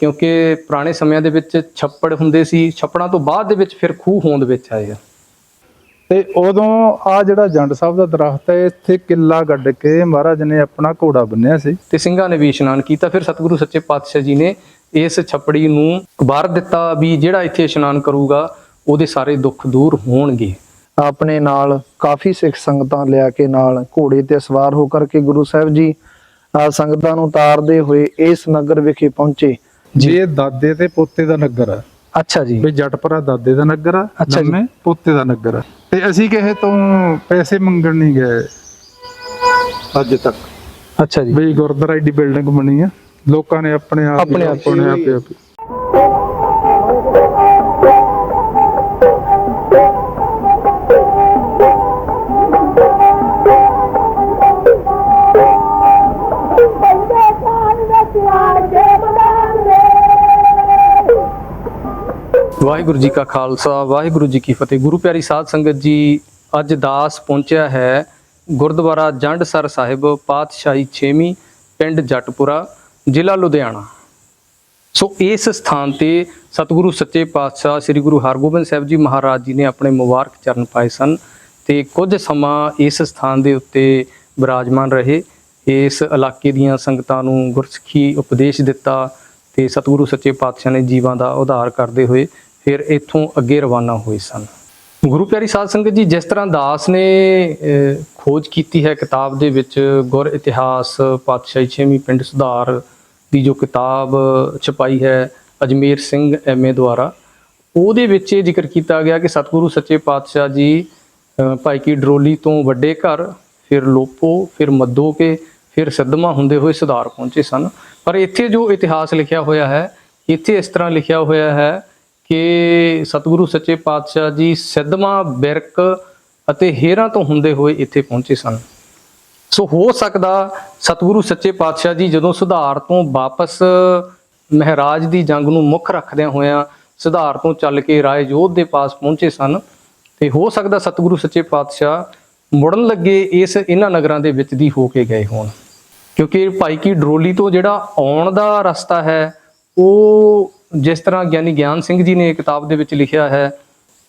ਕਿਉਂਕਿ ਪੁਰਾਣੇ ਸਮਿਆਂ ਦੇ ਵਿੱਚ ਛੱਪੜ ਹੁੰਦੇ ਸੀ ਛੱਪੜਾਂ ਤੋਂ ਬਾਅਦ ਦੇ ਵਿੱਚ ਫਿਰ ਖੂਹ ਹੋਂਦ ਵਿੱਚ ਆਏ ਆ। ਤੇ ਉਦੋਂ ਆ ਜਿਹੜਾ ਜੰਡ ਸਾਹਿਬ ਦਾ ਦਰਖਤ ਹੈ ਇੱਥੇ ਕਿੱਲਾ ਗੱਡ ਕੇ ਮਹਾਰਾਜ ਨੇ ਆਪਣਾ ਘੋੜਾ ਬੰਨਿਆ ਸੀ। ਤੇ ਸਿੰਘਾਂ ਨੇ ਵੀ ਇਸ਼ਨਾਨ ਕੀਤਾ। ਫਿਰ ਸਤਿਗੁਰੂ ਸੱਚੇ ਪਾਤਸ਼ਾਹ ਜੀ ਨੇ ਇਸ ਛੱਪੜੀ ਨੂੰ ਵਾਰ ਦਿੱਤਾ ਵੀ ਜਿਹੜਾ ਇੱਥੇ ਇਸ਼ਨਾਨ ਕਰੂਗਾ ਉਹਦੇ ਸਾਰੇ ਦੁੱਖ ਦੂਰ ਹੋਣਗੇ। ਆਪਣੇ ਨਾਲ ਕਾਫੀ ਸਿੱਖ ਸੰਗਤਾਂ ਲਿਆ ਕੇ ਨਾਲ ਘੋੜੇ ਤੇ ਸਵਾਰ ਹੋ ਕਰਕੇ ਗੁਰੂ ਸਾਹਿਬ ਜੀ ਸੰਗਤਾਂ ਨੂੰ ਤਾਰਦੇ ਹੋਏ ਇਸ ਨਗਰ ਵਿਖੇ ਪਹੁੰਚੇ। ਜੀ। ਇਹ ਦਾਦੇ ਤੇ ਪੋਤੇ ਦਾ ਨਗਰ ਆ। ਅੱਛਾ ਜੀ। ਵੀ ਜਟਪਰਾ ਦਾਦੇ ਦਾ ਨਗਰ ਆ ਅੱਛਾ ਜੀ। ਪੋਤੇ ਦਾ ਨਗਰ ਆ। ਤੇ ਅਸੀਂ ਕਿਸੇ ਤੋਂ ਪੈਸੇ ਮੰਗਣ ਨਹੀਂ ਗਏ ਅੱਜ ਤੱਕ। ਅੱਛਾ ਜੀ। ਵੀ ਗੁਰਦੁਆਰਾ ਏਡੀ ਬਿਲਡਿੰਗ ਬਣੀ ਆ। ਲੋਕਾਂ ਨੇ ਆਪਣੇ ਆਪ ਹੀ- ਆਪਣੇ ਆਪ ਹੀ- ਆਪਣੇ ਆਪ ਹੀ- ਆਪ ਹੀ ਵਾਹਿਗੁਰੂ ਜੀ ਕਾ ਖਾਲਸਾ, ਵਾਹਿਗੁਰੂ ਜੀ ਕੀ ਫਤਿਹ। ਗੁਰੂ ਪਿਆਰੀ ਸਾਧ ਸੰਗਤ ਜੀ, ਅੱਜ ਦਾਸ ਪਹੁੰਚਿਆ ਹੈ ਗੁਰਦੁਆਰਾ ਜੰਡਸਰ ਸਾਹਿਬ, ਪਾਤਸ਼ਾਹੀ 6ਵੀਂ ਪਿੰਡ ਜਟਪੁਰਾ, ਜ਼ਿਲ੍ਹਾ ਲੁਧਿਆਣਾ। ਸੋ ਇਸ ਸਥਾਨ ਤੇ ਸਤਿਗੁਰੂ ਸੱਚੇ ਪਾਤਸ਼ਾਹ ਸ੍ਰੀ ਗੁਰੂ ਹਰਗੋਬਿੰਦ ਸਾਹਿਬ ਜੀ ਮਹਾਰਾਜ ਜੀ ਨੇ ਆਪਣੇ ਮੁਬਾਰਕ ਚਰਨ ਪਾਏ ਸਨ ਤੇ ਕੁਝ ਸਮਾਂ ਇਸ ਸਥਾਨ ਦੇ ਉੱਤੇ ਬਿਰਾਜਮਾਨ ਰਹੇ। ਇਸ ਇਲਾਕੇ ਦੀਆਂ ਸੰਗਤਾਂ ਨੂੰ ਗੁਰਸਿੱਖੀ ਉਪਦੇਸ਼ ਦਿੱਤਾ ਤੇ ਸਤਿਗੁਰੂ ਸੱਚੇ ਪਾਤਸ਼ਾਹ ਨੇ ਜੀਵਾਂ ਦਾ ਉਧਾਰ ਕਰਦੇ ਹੋਏ ਫਿਰ ਇੱਥੋਂ ਅੱਗੇ ਰਵਾਨਾ ਹੋਏ ਸਨ। ਗੁਰੂ ਪਿਆਰੀ ਸਾਧ ਸੰਗਤ ਜੀ ਜਿਸ ਤਰ੍ਹਾਂ ਦਾਸ ਨੇ ਖੋਜ ਕੀਤੀ ਹੈ ਕਿਤਾਬ ਦੇ ਵਿੱਚ ਗੁਰ ਇਤਿਹਾਸ ਪਾਤਸ਼ਾਹੀ ਛੇਵੀਂ ਪਿੰਡ ਸੁਧਾਰ ਦੀ ਜੋ ਕਿਤਾਬ ਛਪਾਈ ਹੈ ਅਜਮੇਰ ਸਿੰਘ ਐਮਏ ਦੁਆਰਾ ਉਹਦੇ ਵਿੱਚ ਇਹ ਜ਼ਿਕਰ ਕੀਤਾ ਗਿਆ ਕਿ ਸਤਿਗੁਰੂ ਸੱਚੇ ਪਾਤਸ਼ਾਹ ਜੀ ਅਹ, ਭਾਈ ਕੀ ਡਰੋਲੀ ਤੋਂ ਵੱਡੇ ਘਰ ਫਿਰ ਲੋਪੋ ਫਿਰ ਮੱਦੋਕੇ ਫਿਰ ਸਿੱਧਮਾ ਹੁੰਦੇ ਹੋਏ ਸੁਧਾਰ ਪਹੁੰਚੇ ਸਨ। ਪਰ ਇੱਥੇ ਜੋ ਇਤਿਹਾਸ ਲਿਖਿਆ ਹੋਇਆ ਹੈ ਇੱਥੇ ਇਸ ਤਰ੍ਹਾਂ ਲਿਖਿਆ ਹੋਇਆ ਹੈ ਕਿ ਸਤਿਗੁਰੂ ਸੱਚੇ ਪਾਤਸ਼ਾਹ ਜੀ ਸਿੱਧਮਾ ਬਿਰਕ ਅਤੇ ਹੇਰਾਂ ਤੋਂ ਹੁੰਦੇ ਹੋਏ ਇੱਥੇ ਪਹੁੰਚੇ ਸਨ। ਸੋ ਹੋ ਸਕਦਾ ਸਤਿਗੁਰੂ ਸੱਚੇ ਪਾਤਸ਼ਾਹ ਜੀ ਜਦੋਂ ਸੁਧਾਰ ਤੋਂ ਵਾਪਸ ਮਹਾਰਾਜ ਦੀ ਜੰਗ ਨੂੰ ਮੁੱਖ ਰੱਖਦਿਆਂ ਹੋਇਆਂ ਸੁਧਾਰ ਤੋਂ ਚੱਲ ਕੇ ਰਾਏ ਜੋਧ ਦੇ ਪਾਸ ਪਹੁੰਚੇ ਸਨ ਤੇ ਹੋ ਸਕਦਾ ਸਤਿਗੁਰੂ ਸੱਚੇ ਪਾਤਸ਼ਾਹ ਮੁੜਨ ਲੱਗੇ ਇਸ ਇਹਨਾਂ ਨਗਰਾਂ ਦੇ ਵਿੱਚ ਦੀ ਹੋ ਕੇ ਗਏ ਹੋਣ। ਕਿਉਂਕਿ ਭਾਈ ਕੀ ਡਰੋਲੀ ਤੋਂ ਜਿਹੜਾ ਆਉਣ ਦਾ ਰਸਤਾ ਹੈ, ਉਹ ਜਿਸ ਤਰ੍ਹਾਂ ਗਿਆਨੀ ਗਿਆਨ ਸਿੰਘ ਜੀ ਨੇ ਕਿਤਾਬ ਦੇ ਵਿੱਚ ਲਿਖਿਆ ਹੈ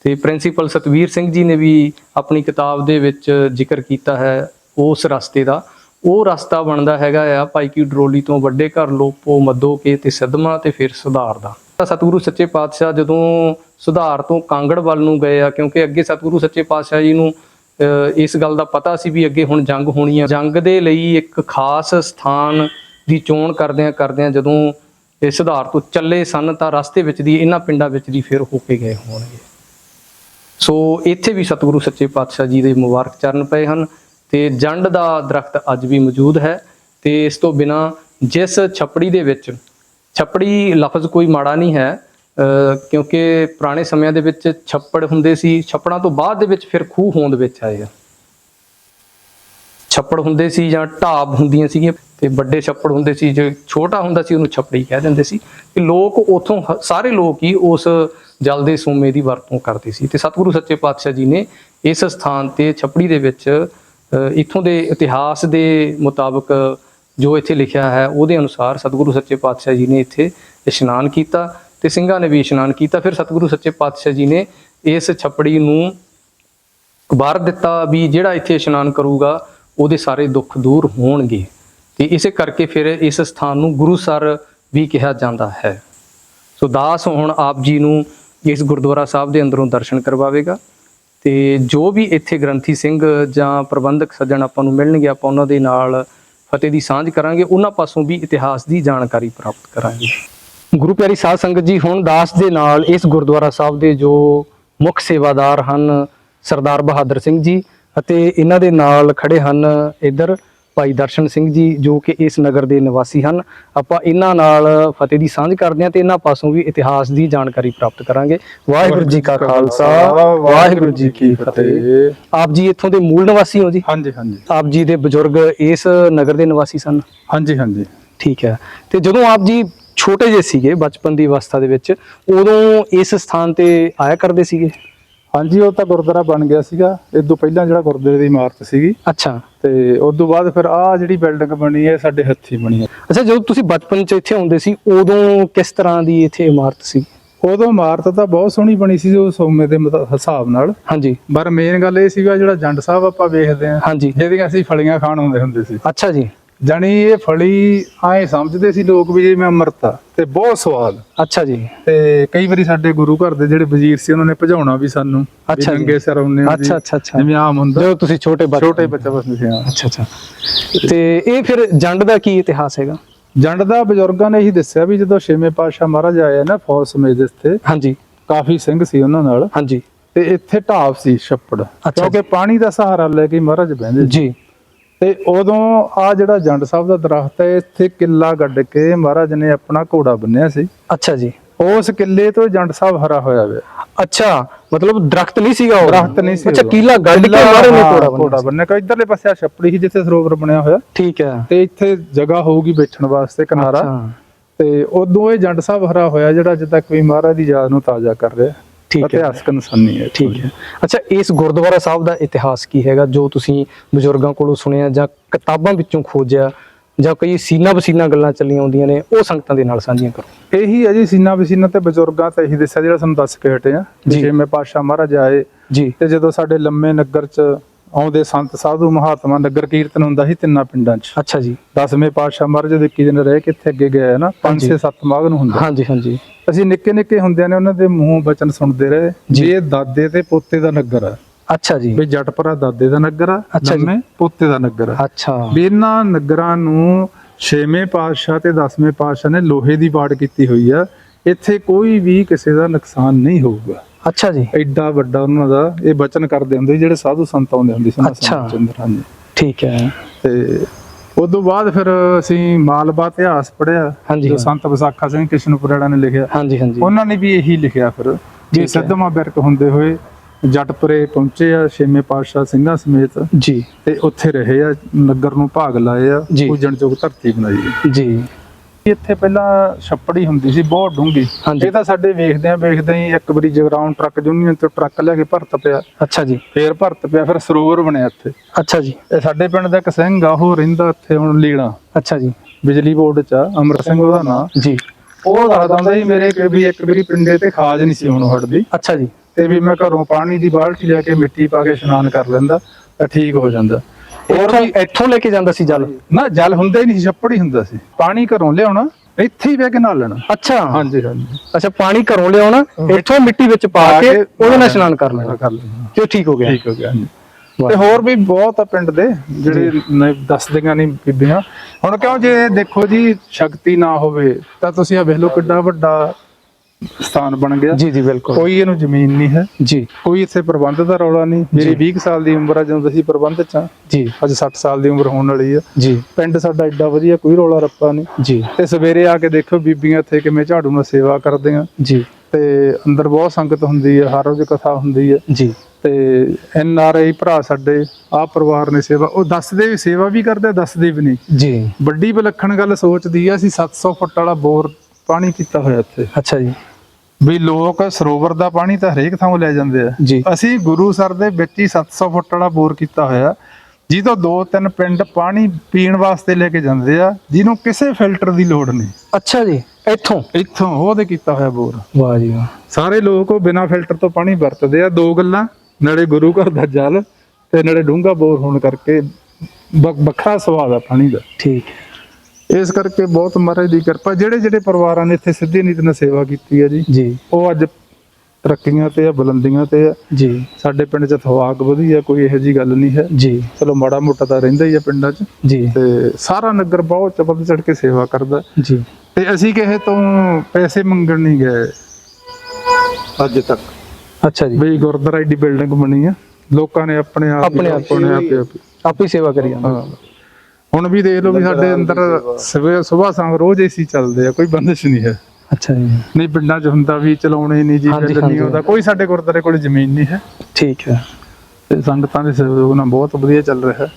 ਤੇ ਪ੍ਰਿੰਸੀਪਲ ਸਤਵੀਰ ਸਿੰਘ ਜੀ ਨੇ ਵੀ ਆਪਣੀ ਕਿਤਾਬ ਦੇ ਵਿੱਚ ਜ਼ਿਕਰ ਕੀਤਾ ਹੈ ਉਸ ਰਸਤੇ ਦਾ। ਉਹ ਰਸਤਾ ਬਣਦਾ ਹੈਗਾ ਆ ਭਾਈ ਕੀ ਡਰੋਲੀ ਤੋਂ ਵੱਡੇ ਘਰ ਲੋਪੋ ਮੱਦੋਕੇ ਤੇ ਸਿੱਧਮਾ ਤੇ ਫਿਰ ਸੁਧਾਰ ਦਾ। ਤਾਂ ਸਤਿਗੁਰੂ ਸੱਚੇ ਪਾਤਸ਼ਾਹ ਜਦੋਂ ਸੁਧਾਰ ਤੋਂ ਕਾਂਗੜ ਵੱਲ ਨੂੰ ਗਏ ਆ ਕਿਉਂਕਿ ਅੱਗੇ ਸਤਿਗੁਰੂ ਸੱਚੇ ਪਾਤਸ਼ਾਹ ਜੀ ਨੂੰ ਅਹ, ਇਸ ਗੱਲ ਦਾ ਪਤਾ ਸੀ ਵੀ ਅੱਗੇ ਹੁਣ ਜੰਗ ਹੋਣੀ ਆ। ਜੰਗ ਦੇ ਲਈ ਇੱਕ ਖਾਸ ਸਥਾਨ ਦੀ ਚੋਣ ਕਰਦਿਆਂ ਕਰਦਿਆਂ ਜਦੋਂ ਇਹ ਸੁਧਾਰ ਤੋਂ ਚੱਲੇ ਸਨ ਤਾਂ ਰਸਤੇ ਵਿੱਚ ਦੀ ਇਹਨਾਂ ਪਿੰਡਾਂ ਵਿੱਚ ਦੀ ਫਿਰ ਹੋ ਕੇ ਗਏ ਹੋਣਗੇ। ਸੋ ਇੱਥੇ ਵੀ ਸਤਿਗੁਰੂ ਸੱਚੇ ਪਾਤਸ਼ਾਹ ਜੀ ਦੇ ਮੁਬਾਰਕ ਚਰਨ ਪਏ ਹਨ ਤੇ ਜੰਡ ਦਾ ਦਰਖਤ ਅੱਜ ਵੀ ਮੌਜੂਦ ਹੈ ਤੇ ਇਸ ਤੋਂ ਬਿਨਾ ਜਿਸ ਛਪੜੀ ਦੇ ਵਿੱਚ, ਛਪੜੀ ਲਫ਼ਜ਼ ਕੋਈ ਮਾੜਾ ਨਹੀਂ ਹੈ ਕਿਉਂਕਿ ਪੁਰਾਣੇ ਸਮਿਆਂ ਦੇ ਵਿੱਚ ਛੱਪੜ ਹੁੰਦੇ ਸੀ, ਛੱਪੜਾਂ ਤੋਂ ਬਾਅਦ ਦੇ ਵਿੱਚ ਫਿਰ ਖੂਹ ਹੋਂਦ ਵਿੱਚ ਆਏ ਆ। ਛੱਪੜ ਹੁੰਦੇ ਸੀ ਜਾਂ ਢਾਬ ਹੁੰਦੀਆਂ ਸੀਗੀਆਂ ਤੇ ਵੱਡੇ ਛੱਪੜ ਹੁੰਦੇ ਸੀ ਜੇ ਛੋਟਾ ਹੁੰਦਾ ਸੀ ਉਹਨੂੰ ਛੱਪੜੀ ਕਹਿ ਦਿੰਦੇ ਸੀ। ਤੇ ਲੋਕ ਉਥੋਂ ਸਾਰੇ ਲੋਕ ਹੀ ਉਸ ਜਲ ਦੇ ਸੋਮੇ ਦੀ ਵਰਤੋਂ ਕਰਦੇ ਸੀ। ਤੇ ਸਤਿਗੁਰੂ ਸੱਚੇ ਪਾਤਸ਼ਾਹ ਜੀ ਨੇ ਇਸ ਸਥਾਨ ਤੇ ਛੱਪੜੀ ਦੇ ਵਿੱਚ ਅ, ਇੱਥੋਂ ਦੇ ਇਤਿਹਾਸ ਦੇ ਮੁਤਾਬਕ ਜੋ ਇੱਥੇ ਲਿਖਿਆ ਹੈ ਉਹਦੇ ਅਨੁਸਾਰ ਸਤਿਗੁਰੂ ਸੱਚੇ ਪਾਤਸ਼ਾਹ ਜੀ ਨੇ ਇੱਥੇ ਇਸ਼ਨਾਨ ਕੀਤਾ ਤੇ ਸਿੰਘਾਂ ਨੇ ਵੀ ਇਸ਼ਨਾਨ ਕੀਤਾ। ਫਿਰ ਸਤਿਗੁਰੂ ਸੱਚੇ ਪਾਤਸ਼ਾਹ ਜੀ ਨੇ ਇਸ ਛੱਪੜੀ ਨੂੰ ਵਾਰ ਦਿੱਤਾ ਵੀ ਜਿਹੜਾ ਇੱਥੇ ਇਸ਼ਨਾਨ ਕਰੂਗਾ ਉਹਦੇ ਸਾਰੇ ਦੁੱਖ ਦੂਰ ਹੋਣਗੇ। ਤੇ ਇਸੇ ਕਰਕੇ ਫਿਰ ਇਸ ਸਥਾਨ ਨੂੰ ਗੁਰੂਸਰ ਵੀ ਕਿਹਾ ਜਾਂਦਾ ਹੈ। ਸੋ ਦਾਸ ਹੁਣ ਆਪ ਜੀ ਨੂੰ ਇਸ ਗੁਰਦੁਆਰਾ ਸਾਹਿਬ ਦੇ ਅੰਦਰੋਂ ਦਰਸ਼ਨ ਕਰਵਾਵੇਗਾ। ਤੇ ਜੋ ਵੀ ਇੱਥੇ ਗ੍ਰੰਥੀ ਸਿੰਘ ਜਾਂ ਪ੍ਰਬੰਧਕ ਸੱਜਣ ਆਪਾਂ ਨੂੰ ਮਿਲਣਗੇ, ਆਪਾਂ ਉਹਨਾਂ ਦੇ ਨਾਲ ਫਤਿਹ ਦੀ ਸਾਂਝ ਕਰਾਂਗੇ। ਉਹਨਾਂ ਪਾਸੋਂ ਵੀ ਇਤਿਹਾਸ ਦੀ ਜਾਣਕਾਰੀ ਪ੍ਰਾਪਤ ਕਰਾਂਗੇ। ਗੁਰੂ ਪਿਆਰੀ ਸਾਧ ਸੰਗਤ ਜੀ, ਹੁਣ ਦਾਸ ਦੇ ਨਾਲ ਇਸ ਗੁਰਦੁਆਰਾ ਸਾਹਿਬ ਦੇ ਜੋ ਮੁੱਖ ਸੇਵਾਦਾਰ ਹਨ, ਸਰਦਾਰ ਬਹਾਦਰ ਸਿੰਘ ਜੀ ਅਤੇ ਇਹਨਾਂ ਦੇ ਨਾਲ ਖੜੇ ਹਨ ਇੱਧਰ ਭਾਈ ਦਰਸ਼ਨ ਸਿੰਘ ਜੀ ਜੋ ਕਿ ਇਸ ਨਗਰ ਦੇ ਨਿਵਾਸੀ ਹਨ। ਆਪਾਂ ਇਹਨਾਂ ਨਾਲ ਫਤਿਹ ਦੀ ਸਾਂਝ ਕਰਦੇ ਹਾਂ ਤੇ ਇਹਨਾਂ ਪਾਸੋਂ ਵੀ ਇਤਿਹਾਸ ਦੀ ਜਾਣਕਾਰੀ ਪ੍ਰਾਪਤ ਕਰਾਂਗੇ। ਵਾਹਿਗੁਰੂ ਜੀ ਕਾ ਖਾਲਸਾ ਵਾਹਿਗੁਰੂ ਜੀ ਕੀ ਫਤਿਹ। ਆਪ ਜੀ ਇੱਥੋਂ ਦੇ ਮੂਲ ਨਿਵਾਸੀ ਹੋ ਜੀ? ਹਾਂਜੀ ਹਾਂਜੀ। ਆਪ ਜੀ ਦੇ ਬਜ਼ੁਰਗ ਇਸ ਨਗਰ ਦੇ ਨਿਵਾਸੀ ਸਨ? ਹਾਂਜੀ ਹਾਂਜੀ। ਠੀਕ ਹੈ। ਤੇ ਜਦੋਂ ਆਪ ਜੀ ਛੋਟੇ ਜਿਹੇ ਸੀਗੇ ਬਚਪਨ ਦੀ ਅਵਸਥਾ ਦੇ ਵਿੱਚ ਉਦੋਂ ਇਸ ਸਥਾਨ ਤੇ ਆਇਆ ਕਰਦੇ ਸੀਗੇ? ਹਾਂਜੀ ਉਹ ਤਾਂ ਗੁਰਦੁਆਰਾ ਬਣ ਗਿਆ ਸੀਗਾ। ਇਹ ਤੋਂ ਪਹਿਲਾਂ ਜਿਹੜਾ ਗੁਰਦੁਆਰੇ ਦੀ ਇਮਾਰਤ ਸੀਗੀ। ਅੱਛਾ। ਤੇ ਉਸ ਤੋਂ ਬਾਅਦ ਫਿਰ ਆਹ ਜਿਹੜੀ ਬਿਲਡਿੰਗ ਬਣੀ ਹੈ ਸਾਡੇ ਹੱਥੀ ਬਣੀ ਹੈ। ਅੱਛਾ ਜਦੋਂ ਤੁਸੀਂ ਬਚਪਨ ਚ ਇੱਥੇ ਆਉਂਦੇ ਸੀ ਉਦੋਂ ਕਿਸ ਤਰ੍ਹਾਂ ਦੀ ਇੱਥੇ ਇਮਾਰਤ ਸੀ? ਉਦੋਂ ਇਮਾਰਤ ਤਾਂ ਬਹੁਤ ਸੋਹਣੀ ਬਣੀ ਸੀ ਉਸ ਸਮੇਂ ਦੇ ਮੁਤਾ- ਹਿਸਾਬ ਨਾਲ। ਹਾਂਜੀ। ਪਰ ਮੇਨ ਗੱਲ ਇਹ ਸੀਗਾ ਜਿਹੜਾ ਜੰਡ ਸਾਹਿਬ ਆਪਾਂ ਵੇਖਦੇ ਆ ਹਾਂਜੀ। ਜਿਹਦੀਆਂ ਅਸੀਂ ਫਲੀਆਂ ਖਾਣ ਹੁੰਦੇ ਹੁੰਦੇ ਸੀ। ਅੱਛਾ ਜੀ। ਜਾਣੀ ਇਹ ਫਲੀ ਐ ਸਮਝਦੇ ਸੀ ਲੋਕ ਵੀ ਜਿਵੇਂ ਅੰਮ੍ਰਿਤ ਆ ਤੇ ਬਹੁਤ ਸਵਾਦ ਅੱਛਾ ਜੀ। ਤੇ ਕਈ ਵਾਰੀ ਸਾਡੇ ਗੁਰੂ ਘਰ ਦੇ ਜਿਹੜੇ ਵਜ਼ੀਰ ਸੀ ਉਹਨਾਂ ਨੇ ਭਜਾਉਣਾ ਵੀ ਸਾਨੂੰ ਅੱਛਾ ਜੀ। ਨੰਗੇ ਸਿਰ ਆਉਂਦੇ ਅੱਛਾ ਅੱਛਾ ਅੱਛਾ। ਜਿਵੇਂ ਆਮ ਹੁੰਦਾ। ਜਦੋਂ ਤੁਸੀਂ ਛੋਟੇ ਬੱਚੇ ਛੋਟੇ ਬੱਚੇ ਬਸ ਲਿਖਿਆ ਅੱਛਾ ਅੱਛਾ। ਤੇ ਇਹ ਫਿਰ ਜੰਡ ਦਾ ਕੀ ਇਤਿਹਾਸ ਹੈਗਾ? ਜੰਡ ਦਾ ਬਜ਼ੁਰਗਾਂ ਨੇ ਇਹੀ ਦੱਸਿਆ ਵੀ ਜਦੋਂ ਛੇਵੇਂ ਪਾਤਸ਼ਾਹ ਮਹਾਰਾਜ ਆਏ ਨਾ ਫੌਜ ਸਮੇਤ ਇੱਥੇ ਹਾਂਜੀ। ਕਾਫੀ ਸਿੰਘ ਸੀ ਉਹਨਾਂ ਨਾਲ। ਹਾਂਜੀ। ਤੇ ਇੱਥੇ ਢਾਬ ਸੀ ਛੱਪੜ। ਕਿਉਂਕਿ ਪਾਣੀ ਦਾ ਸਹਾਰਾ ਲੈ ਕੇ ਮਹਾਰਾਜ ਬਹਿੰਦੇ ਸੀ। ਜੀ। ਤੇ ਉਦੋਂ ਆ ਜਿਹੜਾ ਜੰਡ ਸਾਹਿਬ ਦਾ ਦਰਖਤ ਹੈ ਇੱਥੇ ਕਿੱਲਾ ਗੱਡ ਕੇ ਮਹਾਰਾਜ ਨੇ ਆਪਣਾ ਘੋੜਾ ਬੰਨਿਆ ਸੀ। ਅੱਛਾ ਜੀ। ਉਸ ਕਿੱਲੇ ਤੋਂ ਜੰਡ ਸਾਹਿਬ ਹਰਾ ਹੋਇਆ ਵੇ ਅੱਛਾ ਮਤਲਬ ਦਰਖਤ ਨਹੀਂ ਸੀਗਾ ਉਹ? ਦਰਖਤ ਨਹੀਂ ਸੀ ਅੱਛਾ। ਕੀਲਾ ਗੱਡ ਕੇ ਮਾਰੇ ਨੇ ਕੋੜਾ ਬੰਨਿਆ ਘੋੜਾ ਬੰਨਿਆ ਕਿ ਇਧਰਲੇ ਪਾਸੇ ਆ ਛੱਪੜੀ ਸੀ ਜਿੱਥੇ ਸਰੋਵਰ ਬਣਿਆ ਹੋਇਆ। ਠੀਕ ਹੈ। ਤੇ ਇੱਥੇ ਜਗ੍ਹਾ ਹੋਊਗੀ ਵੇਚਣ ਵਾਸਤੇ ਕਿਨਾਰਾ। ਤੇ ਉਦੋਂ ਇਹ ਜੰਡ ਸਾਹਿਬ ਹਰਾ ਹੋਇਆ ਜਿਹੜਾ ਅੱਜ ਤੱਕ ਵੀ ਮਹਾਰਾਜ ਦੀ ਯਾਦ ਨੂੰ ਤਾਜ਼ਾ ਕਰ ਰਿਹਾ। ਠੀਕ ਹੈ। ਇਤਿਹਾਸਕ ਨਿਸ਼ਾਨੀ ਹੈ ਠੀਕ ਹੈ। ਅੱਛਾ ਇਸ ਗੁਰਦੁਆਰਾ ਸਾਹਿਬ ਦਾ ਇਤਿਹਾਸ ਕੀ ਹੈਗਾ ਜੋ ਤੁਸੀਂ ਬਜ਼ੁਰਗਾਂ ਕੋਲੋਂ ਸੁਣਿਆ ਜਾਂ ਕਿਤਾਬਾਂ ਵਿੱਚੋਂ ਖੋਜਿਆ ਜਾਂ ਕਈ ਸੀਨਾ ਬਸੀਨਾ ਗੱਲਾਂ ਚੱਲੀਆਂ ਆਉਂਦੀਆਂ ਨੇ ਉਹ ਸੰਗਤਾਂ ਦੇ ਨਾਲ ਸਾਂਝੀਆਂ ਕਰੋ। ਇਹੀ ਹੈ ਜੀ ਸੀਨਾ ਬਸੀਨਾ ਤੇ ਬਜ਼ੁਰਗਾਂ ਤੇ ਇਹੀ ਦੱਸਿਆ ਜਿਹੜਾ ਸਾਨੂੰ ਦੱਸ ਕੇ ਹਟੇ ਆ। ਜਿਵੇਂ ਪਾਸ਼ਾ ਮਹਾਰਾਜ ਆਏ ਜੀ। ਤੇ ਜਦੋਂ ਸਾਡੇ ਲੰਮੇ ਨਗਰ ਚ ਆਉਂਦੇ ਸੰਤ ਸਾਧੂ ਮਹਾਤਮਾ ਨਗਰ ਕੀਰਤਨ ਹੁੰਦਾ ਸੀ ਤਿੰਨਾਂ ਪਿੰਡਾਂ ਚ। ਅੱਛਾ ਜੀ। ਦਸਵੇਂ ਪਾਤਸ਼ਾਹ ਮਹਾਰਾਜ ਜਦੋਂ 21 ਦਿਨ ਰਹਿ ਕੇ ਇੱਥੇ ਅੱਗੇ ਗਏ ਨਾ 5 ਹਾਂਜੀ। 6 7 ਮਾਘ ਨੂੰ ਹੁੰਦਾ। ਹਾਂਜੀ ਹਾਂਜੀ। ਅਸੀਂ ਨਿੱਕੇ ਨਿੱਕੇ ਹੁੰਦਿਆਂ ਨੇ ਉਹਨਾਂ ਦੇ ਮੂੰਹੋਂ ਬਚਨ ਸੁਣਦੇ ਰਹੇ ਜੀ। ਇਹ ਦਾਦੇ ਤੇ ਪੋਤੇ ਦਾ ਨਗਰ ਆ। ਅੱਛਾ ਜੀ। ਵੀ ਜਟਪਰਾ ਦਾਦੇ ਦਾ ਨਗਰ ਆ ਅੱਛਾ ਜੀ। ਲੰਮੇ ਪੋਤੇ ਦਾ ਨਗਰ ਆ। ਅੱਛਾ। ਵੀ ਇਹਨਾਂ ਨਗਰਾਂ ਨੂੰ ਛੇਵੇਂ ਪਾਤਸ਼ਾਹ ਤੇ ਦਸਵੇਂ ਪਾਤਸ਼ਾਹ ਨੇ ਲੋਹੇ ਦੀ ਬਾੜ ਕੀਤੀ ਹੋਈ ਆ। ਇੱਥੇ ਕੋਈ ਵੀ ਕਿਸੇ ਦਾ ਨੁਕਸਾਨ ਨਹੀਂ ਹੋਊਗਾ। ਅੱਛਾ ਜੀ ਐਡਾ ਵੱਡਾ ਉਹਨਾਂ ਦਾ ਇਹ ਬਚਨ ਕਰਦੇ ਹੁੰਦੇ ਜਿਹੜੇ ਸਾਧੂ ਸੰਤ ਆਉਂਦੇ ਹੁੰਦੇ ਸੀ ਅੱਛਾ। ਚੰਦਰ ਹਾਂਜੀ ਠੀਕ ਹੈ ਤੇ ਉਸ ਤੋਂ ਬਾਅਦ ਫਿਰ ਅਸੀਂ ਮਾਲਵਾ ਇਤਿਹਾਸ ਪੜਿਆ ਜੋ। ਸੰਤ ਵਿਸਾਖਾ ਸਿੰਘ ਕਿਸ਼ਨਪੁਰਾੜਾ ਨੇ ਲਿਖਿਆ ਹਾਂਜੀ ਹਾਂਜੀ ਉਹਨਾਂ ਨੇ ਵੀ ਇਹੀ ਲਿਖਿਆ ਫਿਰ। ਜੀ ਸਿੱਧਮਾ ਬਿਰਕ ਹੁੰਦੇ ਹੋਏ ਜਟਪੁਰੇ ਪਹੁੰਚੇ ਆ ਛੇਵੇਂ ਪਾਤਸ਼ਾਹ ਸਿੰਘਾਂ ਸਮੇਤ ਜੀ ਤੇ ਉੱਥੇ ਰਹੇ ਆ ਨਗਰ ਨੂੰ ਭਾਗ ਲਾਏ ਆ ਜੀ। ਪੂਜਣ ਯੋਗ ਧਰਤੀ ਬਣਾਈ। ਜੀ ਇੱਥੇ ਪਹਿਲਾਂ ਛੱਪੜੀ ਹੁੰਦੀ ਸੀ ਬਹੁਤ ਡੂੰਗੀ। ਇਹ ਤਾਂ ਸਾਡੇ ਵੇਖਦੇ ਆ ਵੇਖਦੇ ਹੀ ਇੱਕ ਵਾਰੀ ਜਗਰਾਉਂ ਟਰੱਕ ਯੂਨੀਅਨ ਤੋਂ ਟਰੱਕ ਲੈ ਕੇ ਭਰਤ ਪਿਆ। ਅੱਛਾ ਜੀ। ਫੇਰ ਭਰਤ ਪਿਆ ਫਿਰ ਸਰੋਵਰ ਬਣਿਆ ਇੱਥੇ। ਅੱਛਾ ਜੀ। ਇਹ ਸਾਡੇ ਪਿੰਡ ਦਾ ਇੱਕ ਸਿੰਘ ਆ ਉਹ ਰਹਿੰਦਾ ਇੱਥੇ ਹੁਣ ਲੀਲਾ ਅੱਛਾ ਜੀ। ਬਿਜਲੀ ਬੋਰਡ ਚ ਅਮਰ ਸਿੰਘ ਉਹਦਾ ਨਾਂ। ਜੀ। ਉਹ ਦੱਸਦਾ ਹੁੰਦਾ ਸੀ ਮੇਰੇ ਕਿ ਵੀ ਇੱਕ ਵਾਰੀ ਪਿੰਡੇ ਤੇ ਖਾਜ ਨਹੀਂ ਸੀ ਹੁਣ ਹਟਦੀ। ਅੱਛਾ ਜੀ। ਤੇ ਵੀ ਮੈਂ ਘਰੋਂ ਪਾਣੀ ਦੀ ਬਾਲਟੀ ਲੈ ਕੇ ਮਿੱਟੀ ਪਾ ਕੇ ਇਸ਼ਨਾਨ ਕਰ ਲੈਂਦਾ ਤਾਂ ਠੀਕ ਹੋ ਜਾਂਦਾ। ਇੱਥੋਂ ਇੱਥੋਂ ਲੈ ਕੇ ਜਾਂਦਾ ਸੀ ਜਲ? ਨਾ ਜਲ ਹੁੰਦਾ ਹੀ ਨਹੀਂ ਛੱਪੜ ਹੀ ਹੁੰਦਾ ਸੀ। ਪਾਣੀ ਘਰੋਂ ਲਿਆਉਣਾ ਇੱਥੇ ਹੀ ਬਹਿ ਕੇ ਨਹਾ ਲੈਣਾ ਅੱਛਾ। ਹਾਂਜੀ ਹਾਂਜੀ। ਅੱਛਾ ਪਾਣੀ ਘਰੋਂ ਲਿਆਉਣਾ ਇੱਥੋਂ ਮਿੱਟੀ ਵਿੱਚ ਪਾ ਕੇ ਉਹਦੇ ਨਾਲ ਇਸ਼ਨਾਨ ਕਰ ਲੈਣਾ। ਕਰ ਲੈਣਾ। ਤੇ ਠੀਕ ਹੋ ਗਿਆ। ਠੀਕ ਹੋ ਗਿਆ। ਤੇ ਹੋਰ ਵੀ ਬਹੁਤ ਆ ਪਿੰਡ ਦੇ ਜਿਹੜੇ ਦੱਸਦੀਆਂ ਨਹੀਂ ਬੀਬੀਆਂ। ਹੁਣ ਕਿਉਂ ਜੇ ਦੇਖੋ ਜੀ ਸ਼ਕਤੀ ਨਾ ਹੋਵੇ ਤਾਂ ਤੁਸੀਂ ਆ ਵੇਖ ਲਓ ਕਿੱਡਾ ਵੱਡਾ ਸਥਾਨ ਬਣ ਗਿਆ। ਜੀ ਜੀ ਬਿਲਕੁਲ। ਕੋਈ ਇਹਨੂੰ ਜ਼ਮੀਨ ਨਹੀਂ ਹੈ। ਜੀ। ਕੋਈ ਇੱਥੇ ਪ੍ਰਬੰਧ ਦਾ ਰੌਲਾ ਨਹੀਂ। ਮੇਰੀ 20 ਕੁ ਸਾਲ ਦੀ ਉਮਰ ਆ ਜਦੋਂ ਅਸੀਂ ਪ੍ਰਬੰਧ ਚ ਆ ਜੀ। ਅੱਜ 60 ਸਾਲ ਦੀ ਉਮਰ ਹੋਣ ਵਾਲੀ ਆ। ਜੀ। ਪਿੰਡ ਸਾਡਾ ਐਡਾ ਵਧੀਆ ਕੋਈ ਰੌਲਾ ਰੱਪਾ ਨਹੀਂ। ਜੀ। ਤੇ ਸਵੇਰੇ ਆ ਕੇ ਦੇਖੋ ਬੀਬੀਆਂ ਇੱਥੇ ਕਿਵੇਂ ਝਾੜੂ ਨਾਲ ਸੇਵਾ ਕਰਦੀਆਂ। ਜੀ। ਤੇ ਅੰਦਰ ਬਹੁਤ ਸੰਗਤ ਹੁੰਦੀ ਹੈ ਹਰ ਰੋਜ਼ ਕਥਾ ਹੁੰਦੀ ਹੈ ਜੀ। ਤੇ ਐਨ ਆਰ ਆਈ ਭਰਾ ਸਾਡੇ ਆ ਪਰਿਵਾਰ ਨੇ ਸੇਵਾ ਉਹ ਦੱਸਦੇ ਵੀ ਸੇਵਾ ਵੀ ਕਰਦੇ ਦੱਸਦੇ ਵੀ ਨਹੀਂ। ਜੀ। ਵੱਡੀ ਵਿਲੱਖਣ ਗੱਲ ਸੋਚਦੀ ਆ ਅਸੀਂ 700 ਫੁੱਟ ਵਾਲਾ ਬੋਰ ਪਾਣੀ ਕੀਤਾ ਹੋਇਆ ਇੱਥੇ। ਅੱਛਾ ਜੀ। ਵੀ ਲੋਕ ਸਰੋਵਰ ਦਾ ਪਾਣੀ ਤਾਂ ਹਰੇਕ ਥਾਂ ਲੈ ਜਾਂਦੇ ਆ। ਜੀ। ਅਸੀਂ ਗੁਰੂ ਸਰ ਦੇ ਵਿੱਚ ਹੀ 700 ਫੁੱਟ ਵਾਲਾ ਬੋਰ ਕੀਤਾ ਹੋਇਆ ਜਿਹਤੋਂ ਦੋ ਤਿੰਨ ਪਿੰਡ ਪਾਣੀ ਪੀਣ ਵਾਸਤੇ ਲੈ ਕੇ ਜਾਂਦੇ ਆ ਜਿਹਨੂੰ ਕਿਸੇ ਫਿਲਟਰ ਦੀ ਲੋੜ ਨਹੀਂ। ਅੱਛਾ ਜੀ ਇੱਥੋਂ? ਇੱਥੋਂ ਉਹਦੇ ਕੀਤਾ ਹੋਇਆ ਬੋਰ। ਵਾਹ ਜੀ ਵਾਹ। ਸਾਰੇ ਲੋਕ ਉਹ ਬਿਨਾਂ ਫਿਲਟਰ ਤੋਂ ਪਾਣੀ ਵਰਤਦੇ ਆ ਦੋ ਗੱਲਾਂ ਨਾਲੇ ਗੁਰੂ ਘਰ ਦਾ ਜਲ ਤੇ ਨਾਲੇ ਡੂੰਘਾ ਬੋਰ ਹੋਣ ਕਰਕੇ ਵੱਖਰਾ ਸਵਾਦ ਆ ਪਾਣੀ ਦਾ। ਠੀਕ। ਇਸ ਕਰਕੇ ਬਹੁਤ ਮਹਾਰਾਜ ਦੀ ਕਿਰਪਾ। ਜਿਹੜੇ ਜਿਹੜੇ ਪਰਿਵਾਰਾਂ ਨੇ ਇੱਥੇ ਸਿੱਧੀ ਨੀਤ ਨਾਲ ਸੇਵਾ ਕੀਤੀ ਹੈ ਜੀ ਜੀ। ਉਹ ਅੱਜ ਤਰੱਕੀਆਂ ਤੇ ਆ ਬੁਲੰਦੀਆਂ ਤੇ ਆ। ਜੀ। ਸਾਡੇ ਪਿੰਡ 'ਚ ਥਵਾਕ ਵਧੀਆ ਕੋਈ ਇਹੋ ਜੀ ਗੱਲ ਨਹੀਂ ਹੈ। ਜੀ। ਚਲੋ ਮਾੜਾ ਮੋਟਾ ਤਾਂ ਰਹਿੰਦਾ ਹੀ ਆ ਪਿੰਡਾਂ 'ਚ। ਜੀ। ਤੇ ਸਾਰਾ ਨਗਰ ਬਹੁਤ ਚਪਲ ਚੜ ਕੇ ਸੇਵਾ ਕਰਦਾ। ਜੀ। ਤੇ ਅਸੀਂ ਕਿਸੇ ਤੋਂ ਪੈਸੇ ਮੰਗਣ ਨਹੀਂ ਗਏ ਅੱਜ ਤੱਕ। ਅੱਛਾ ਜੀ। ਵੀ ਗੁਰਦੁਆਰਾ ਦੀ ਬਿਲਡਿੰਗ ਬਣੀ ਆ। ਲੋਕਾਂ ਨੇ ਆਪਣੇ ਆਪ ਹੀ- ਆਪਣੇ ਆਪ ਆਪਣੇ ਹੀ- ਆਪ ਹੀ। ਆਪੇ ਹੀ ਸੇਵਾ ਕਰੀ ਜਾਂਦੇ। ਹਾਂ। ਹੁਣ ਵੀ ਦੇਖ ਲਓ ਵੀ ਸਾਡੇ ਅੰਦਰ ਸਵੇਰ ਸਵੇਰ ਸ਼ਾਮ ਰੋਜ਼ ਏਸੀ ਚੱਲਦੇ ਆ ਕੋਈ ਬੰਦਿਸ਼ ਨਹੀਂ ਹੈ। ਅੱਛਾ ਜੀ। ਨਹੀਂ ਪਿੰਡਾਂ 'ਚ ਹੁੰਦਾ ਵੀ ਚਲਾਉਣੇ ਨਹੀਂ ਜੀ ਬਿੱਲ ਨਹੀਂ। ਆਉਂਦਾ ਕੋਈ ਸਾਡੇ ਗੁਰਦੁਆਰੇ ਕੋਲ ਜ਼ਮੀਨ ਨਹੀਂ ਹੈ। ਠੀਕ ਹੈ। ਤੇ ਸੰਗਤਾਂ ਦੇ ਸਹਿਯੋਗ ਨਾਲ ਬਹੁਤ ਵਧੀਆ ਚੱਲ ਰਿਹਾ ਹੈ।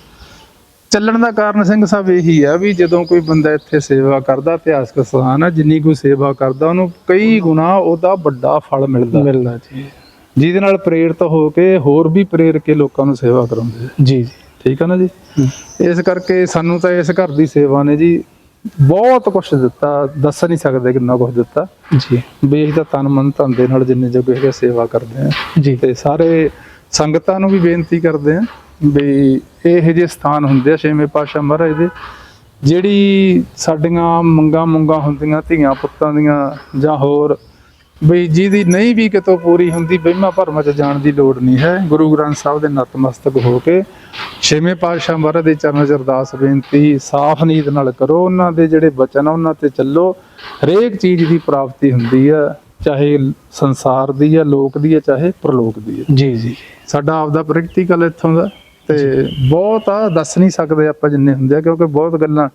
ਚੱਲਣ ਦਾ ਕਾਰਨ ਸਿੰਘ ਸਾਹਿਬ ਇਹੀ ਆ ਵੀ ਜਦੋਂ ਕੋਈ ਬੰਦਾ ਇੱਥੇ ਸੇਵਾ ਕਰਦਾ ਇਤਿਹਾਸਕ ਸਥਾਨ ਆ ਜਿੰਨੀ ਕੋਈ ਸੇਵਾ ਕਰਦਾ ਉਹਨੂੰ ਕਈ ਗੁਣਾ ਉਹਦਾ ਵੱਡਾ ਫਲ ਮਿਲਦਾ। ਮਿਲਦਾ ਜੀ। ਜਿਹਦੇ ਨਾਲ ਪ੍ਰੇਰਿਤ ਹੋ ਕੇ ਹੋਰ ਵੀ ਪ੍ਰੇਰ ਕੇ ਲੋਕਾਂ ਨੂੰ ਸੇਵਾ ਕਰਾਉਂਦੇ ਆ। ਜੀ ਜੀ। ਠੀਕ ਹੈ ਨਾ ਜੀ? ਇਸ ਕਰਕੇ ਸਾਨੂੰ ਤਾਂ ਇਸ ਘਰ ਦੀ ਸੇਵਾ ਨੇ ਜੀ ਬਹੁਤ ਕੁਝ ਦਿੱਤਾ ਦੱਸ ਨਹੀਂ ਸਕਦੇ ਕਿੰਨਾ ਕੁਝ ਦਿੱਤਾ। ਜੀ। ਅਸੀਂ ਤਾਂ ਤਨ ਮਨ ਧਨ ਦੇ ਨਾਲ ਜਿੰਨੇ ਜੋਗੇ ਹੈਗੇ ਸੇਵਾ ਕਰਦੇ ਆ। ਜੀ। ਤੇ ਸਾਰੇ ਸੰਗਤਾਂ ਨੂੰ ਵੀ ਬੇਨਤੀ ਕਰਦੇ ਆ ਵੀ ਇਹ ਜਿਹੇ ਸਥਾਨ ਹੁੰਦੇ ਆ ਛੇਵੇਂ ਪਾਤਸ਼ਾਹ ਮਹਾਰਾਜ ਦੇ ਜਿਹੜੀ ਸਾਡੀਆਂ ਮੰਗਾਂ ਮੁੰਗਾਂ ਹੁੰਦੀਆਂ ਧੀਆਂ ਪੁੱਤਾਂ ਦੀਆਂ ਜਾਂ ਹੋਰ ਬਈ ਜਿਹਦੀ ਨਹੀਂ ਵੀ ਕਿਤੋਂ ਪੂਰੀ ਹੁੰਦੀ ਵਹਿਮਾਂ ਭਰਮਾਂ 'ਚ ਜਾਣ ਦੀ ਲੋੜ ਨਹੀਂ ਹੈ। ਗੁਰੂ ਗ੍ਰੰਥ ਸਾਹਿਬ ਦੇ ਨਤਮਸਤਕ ਹੋ ਕੇ ਛੇਵੇਂ ਪਾਤਸ਼ਾਹ ਮਹਾਰਾਜ ਦੇ ਚਰਨਾਂ 'ਚ ਅਰਦਾਸ ਬੇਨਤੀ ਸਾਫ਼ ਨੀਤ ਨਾਲ ਕਰੋ। ਉਹਨਾਂ ਦੇ ਜਿਹੜੇ ਬਚਨ ਆ ਉਹਨਾਂ ਤੇ ਚੱਲੋ। ਹਰੇਕ ਚੀਜ਼ ਦੀ ਪ੍ਰਾਪਤੀ ਹੁੰਦੀ ਆ ਚਾਹੇ ਸੰਸਾਰ ਦੀ ਆ ਲੋਕ ਦੀ ਆ ਚਾਹੇ ਪ੍ਰਲੋਕ ਦੀ ਆ। ਜੀ ਜੀ। ਸਾਡਾ ਆਪਦਾ ਪ੍ਰੈਕਟੀਕਲ ਇੱਥੋਂ ਦਾ ਤੇ ਬਹੁਤ ਆ ਦੱਸ ਨਹੀਂ ਸਕਦੇ ਆਪਾਂ ਜਿੰਨੇ ਹੁੰਦੇ ਆ ਕਿਉਂਕਿ ਬਹੁਤ ਗੱਲਾਂ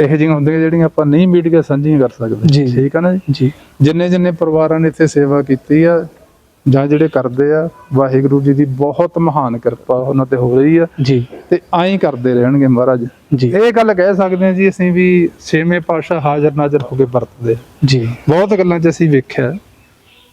ਇਹੋ ਜਿਹੀਆਂ ਹੁੰਦੀਆਂ ਜਿਹੜੀਆਂ ਆਪਾਂ ਨਹੀਂ ਮੀਡੀਆ ਸਾਂਝੀਆਂ ਕਰ ਸਕਦੇ। ਠੀਕ ਆ ਨਾ ਜੀ? ਜੀ। ਜਿੰਨੇ ਜਿੰਨੇ ਪਰਿਵਾਰਾਂ ਨੇ ਇੱਥੇ ਸੇਵਾ ਕੀਤੀ ਆ ਜਾਂ ਜਿਹੜੇ ਕਰਦੇ ਆ ਵਾਹਿਗੁਰੂ ਜੀ ਦੀ ਬਹੁਤ ਮਹਾਨ ਕਿਰਪਾ ਉਹਨਾਂ ਤੇ ਹੋ ਰਹੀ ਆ। ਜੀ। ਤੇ ਐਂ ਕਰਦੇ ਰਹਿਣਗੇ ਮਹਾਰਾਜ। ਜੀ। ਇਹ ਗੱਲ ਕਹਿ ਸਕਦੇ ਆ ਜੀ ਅਸੀਂ ਵੀ ਛੇਵੇਂ ਪਾਤਸ਼ਾਹ ਹਾਜ਼ਰ ਨਾਜ਼ਰ ਹੋ ਕੇ ਵਰਤਦੇ। ਜੀ। ਬਹੁਤ ਗੱਲਾਂ 'ਚ ਅਸੀਂ ਵੇਖਿਆ।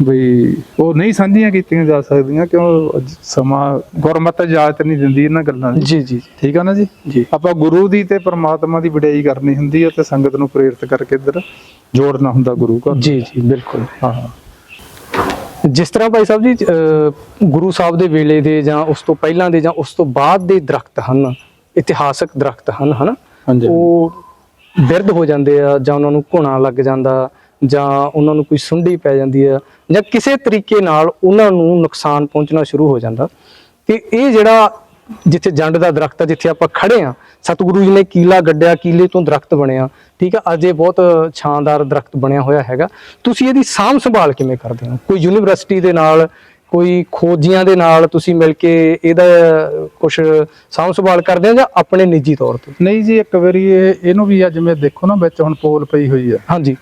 ਵੀ ਉਹ ਨਹੀਂ ਸਾਂਝੀਆਂ ਕੀਤੀਆਂ ਜਾ ਸਕਦੀਆਂ ਕਿਉਂ ਸਮਾਂ ਗੁਰਮਤ ਇਜਾਜ਼ਤ ਨਹੀਂ ਦਿੰਦੀ ਇਹਨਾਂ ਗੱਲਾਂ ਦੀ। ਜੀ ਜੀ। ਠੀਕ ਆ ਨਾ ਜੀ? ਜੀ। ਆਪਾਂ ਗੁਰੂ ਦੀ ਤੇ ਪ੍ਰਮਾਤਮਾ ਦੀ ਵਡਿਆਈ ਕਰਨੀ ਹੁੰਦੀ ਹੈ ਤੇ ਸੰਗਤ ਨੂੰ ਪ੍ਰੇਰਿਤ ਕਰਕੇ ਇੱਧਰ ਜੋੜਨਾ ਹੁੰਦਾ ਗੁਰੂ ਘਰ। ਜੀ ਜੀ ਬਿਲਕੁਲ। ਹਾਂ। ਜਿਸ ਤਰ੍ਹਾਂ ਭਾਈ ਸਾਹਿਬ ਜੀ ਗੁਰੂ ਸਾਹਿਬ ਦੇ ਵੇਲੇ ਦੇ ਜਾਂ ਉਸ ਤੋਂ ਪਹਿਲਾਂ ਦੇ ਜਾਂ ਉਸ ਤੋਂ ਬਾਅਦ ਦੇ ਦਰਖਤ ਹਨ ਇਤਿਹਾਸਕ ਦਰਖਤ ਹਨ ਹਨਾ? ਉਹ ਬਿਰਧ ਹੋ ਜਾਂਦੇ ਆ ਜਾਂ ਉਹਨਾਂ ਨੂੰ ਘੁਣਾ ਲੱਗ ਜਾਂਦਾ ਜਾਂ ਉਹਨਾਂ ਨੂੰ ਕੋਈ ਸੁੰਡੀ ਪੈ ਜਾਂਦੀ ਆ ਜਾਂ ਕਿਸੇ ਤਰੀਕੇ ਨਾਲ ਉਹਨਾਂ ਨੂੰ ਨੁਕਸਾਨ ਪਹੁੰਚਣਾ ਸ਼ੁਰੂ ਹੋ ਜਾਂਦਾ। ਤੇ ਇਹ ਜਿਹੜਾ ਜਿੱਥੇ ਜੰਡ ਦਾ ਦਰਖਤ ਆ ਜਿੱਥੇ ਆਪਾਂ ਖੜੇ ਆ ਸਤਿਗੁਰੂ ਜੀ ਨੇ ਕੀਲਾ ਗੱਡਿਆ ਕੀਲੇ ਤੋਂ ਦਰਖਤ ਬਣਿਆ ਠੀਕ ਆ? ਅੱਜ ਇਹ ਬਹੁਤ ਛਾਂਦਾਰ ਦਰਖਤ ਬਣਿਆ ਹੋਇਆ ਹੈਗਾ। ਤੁਸੀਂ ਇਹਦੀ ਸਾਂਭ ਸੰਭਾਲ ਕਿਵੇਂ ਕਰਦੇ ਹੋ? ਕੋਈ ਯੂਨੀਵਰਸਿਟੀ ਦੇ ਨਾਲ ਕੋਈ ਖੋਜੀਆਂ ਦੇ ਨਾਲ ਤੁਸੀਂ ਮਿਲ ਕੇ ਇਹਦਾ ਕੁਝ ਸਾਂਭ ਸੰਭਾਲ ਕਰਦੇ ਹੋ ਜਾਂ ਆਪਣੇ ਨਿੱਜੀ ਤੌਰ ਤੇ? ਨਹੀਂ ਜੀ ਇੱਕ ਵਾਰੀ ਇਹ ਇਹਨੂੰ ਵੀ ਅੱਜ ਮੈਂ ਦੇਖੋ ਨਾ ਵਿੱਚ ਹੁਣ ਪੋਲ ਪਈ ਹੋਈ ਆ। ਹਾਂਜੀ।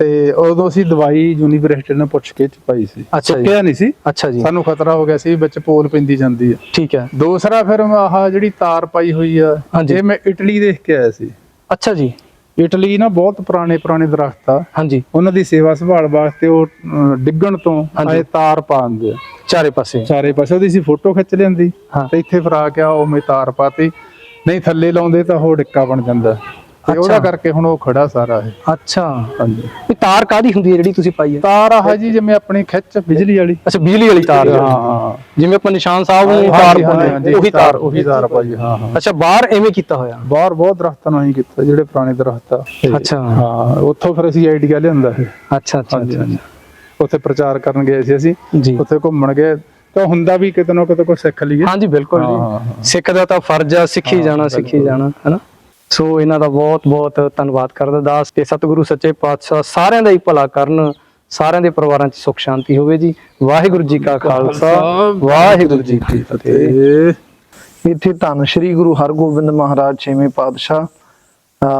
ਤੇ ਉਦੋਂ ਅਸੀਂ ਦਵਾਈ ਯੂਨੀਵਰਸਿਟੀ ਨੇ ਪੁੱਛ ਕੇ ਚ ਪਾਈ ਸੀ। ਅੱਛਾ ਜੀ। ਚੁੱਕਿਆ ਨਹੀਂ ਸੀ। ਅੱਛਾ ਜੀ। ਸਾਨੂੰ ਖਤਰਾ ਹੋ ਗਿਆ ਸੀ ਵਿੱਚ ਪੋਲ ਪੈਂਦੀ ਜਾਂਦੀ ਆ। ਠੀਕ ਹੈ। ਦੂਸਰਾ ਫਿਰ ਆਹ ਜਿਹੜੀ ਤਾਰ ਪਾਈ ਹੋਈ ਆ ਹਾਂਜੀ। ਇਹ ਮੈਂ ਇਟਲੀ ਦੇਖ ਕੇ ਆਇਆ ਸੀ। ਅੱਛਾ ਜੀ। ਇਟਲੀ ਨਾ ਬਹੁਤ ਪੁਰਾਣੇ ਪੁਰਾਣੇ ਦਰਖਤ ਆ। ਹਾਂਜੀ। ਉਹਨਾਂ ਦੀ ਸੇਵਾ ਸੰਭਾਲ ਵਾਸਤੇ ਉਹ ਡਿੱਗਣ ਤੋਂ ਹਾਂਜੀ। ਆਏ ਤਾਰ ਪਾ ਦਿੰਦੇ ਆ ਚਾਰੇ ਪਾਸੇ। ਚਾਰੇ ਪਾਸੇ ਉਹਦੀ ਸੀ ਫੋਟੋ ਖਿੱਚ ਲੈਂਦੀ ਹਾਂ। ਤੇ ਇੱਥੇ ਫਰਾ ਕੇ ਉਹ ਮੈਂ ਤਾਰ ਪਾਤੀ। ਨਹੀਂ ਥੱਲੇ ਲਾਉਂਦੇ ਤਾਂ ਉਹ ਡਿੱਕਾ ਬਣ ਜਾਂਦਾ। ਤੇ ਉਹਦਾ। ਕਰਕੇ ਹੁਣ ਉਹ ਖੜਾ ਸਾਰਾ ਇਹ। ਅੱਛਾ। ਹਾਂਜੀ। ਇਹ ਤਾਰ ਕਾਦੀ ਹੁੰਦੀ ਹੈ ਜਿਹੜੀ ਤੁਸੀਂ ਪਾਈ ਹੈ? ਤਾਰ ਆ ਜੀ ਜਿਵੇਂ ਆਪਣੀ ਖਿੱਚ ਬਿਜਲੀ ਵਾਲੀ। ਅੱਛਾ ਬਿਜਲੀ ਵਾਲੀ ਤਾਰ ਹਾਂ। ਹਾਂ ਜਿਵੇਂ ਆਪਾਂ ਨਿਸ਼ਾਨ ਸਾਹਿਬ ਨੂੰ ਤਾਰ ਪਾਉਂਦੇ ਹਾਂ, ਉਹੀ ਤਾਰ ਉਹੀ ਤਾਰ ਭਾਜੀ ਹਾਂ ਹਾਂ। ਅੱਛਾ ਬਾਹਰ ਐਵੇਂ ਕੀਤਾ ਹੋਇਆ। ਬਾਹਰ ਬਹੁਤ ਦਰਖਤਾਂ ਨੂੰ ਹੀ ਕੀਤਾ ਜਿਹੜੇ ਪੁਰਾਣੇ ਦਰਖਤ ਆ। ਅੱਛਾ। ਹਾਂ ਉੱਥੋਂ ਫਿਰ ਅਸੀਂ ਆਈਡੀਆ ਲਿਆਂਦਾ ਇਹ। ਅੱਛਾ ਅੱਛਾ ਉੱਥੇ ਪ੍ਰਚਾਰ ਕਰਨ ਗਏ ਸੀ ਅਸੀਂ। ਉੱਥੇ ਘੁੰਮਣ ਗਏ। ਤਾਂ ਹੁੰਦਾ ਵੀ ਕਿਤੇ ਨਾ ਕਿਤੇ ਕੋਈ ਸਿੱਖ ਲਈਏ। ਹਾਂਜੀ ਬਿਲਕੁਲ ਹਾਂ, ਜੀ। ਹਾਂ, ਹਾਂ। ਸਿੱਖ ਦਾ ਤਾਂ ਫਰਜ਼ ਆ ਸਿੱਖੀ ਜਾਣਾ ਸਿੱਖੀ ਜਾਣਾ ਹੈਨਾ? ਸੋ ਇਹਨਾਂ ਦਾ ਬਹੁਤ ਬਹੁਤ ਧੰਨਵਾਦ ਕਰਦਾ ਦਾਸ ਤੇ ਸਤਿਗੁਰੂ ਸੱਚੇ ਪਾਤਸ਼ਾਹ ਸਾਰਿਆਂ ਦਾ ਹੀ ਭਲਾ ਕਰਨ ਸਾਰਿਆਂ ਦੇ ਪਰਿਵਾਰਾਂ 'ਚ ਸੁਖ ਸ਼ਾਂਤੀ ਹੋਵੇ ਜੀ। ਵਾਹਿਗੁਰੂ ਜੀ ਕਾ ਖਾਲਸਾ ਵਾਹਿਗੁਰੂ ਜੀ ਕੀ ਫਤਿਹ। ਇੱਥੇ ਧੰਨ ਸ੍ਰੀ ਗੁਰੂ ਹਰਗੋਬਿੰਦ ਮਹਾਰਾਜ ਛੇਵੇਂ ਪਾਤਸ਼ਾਹ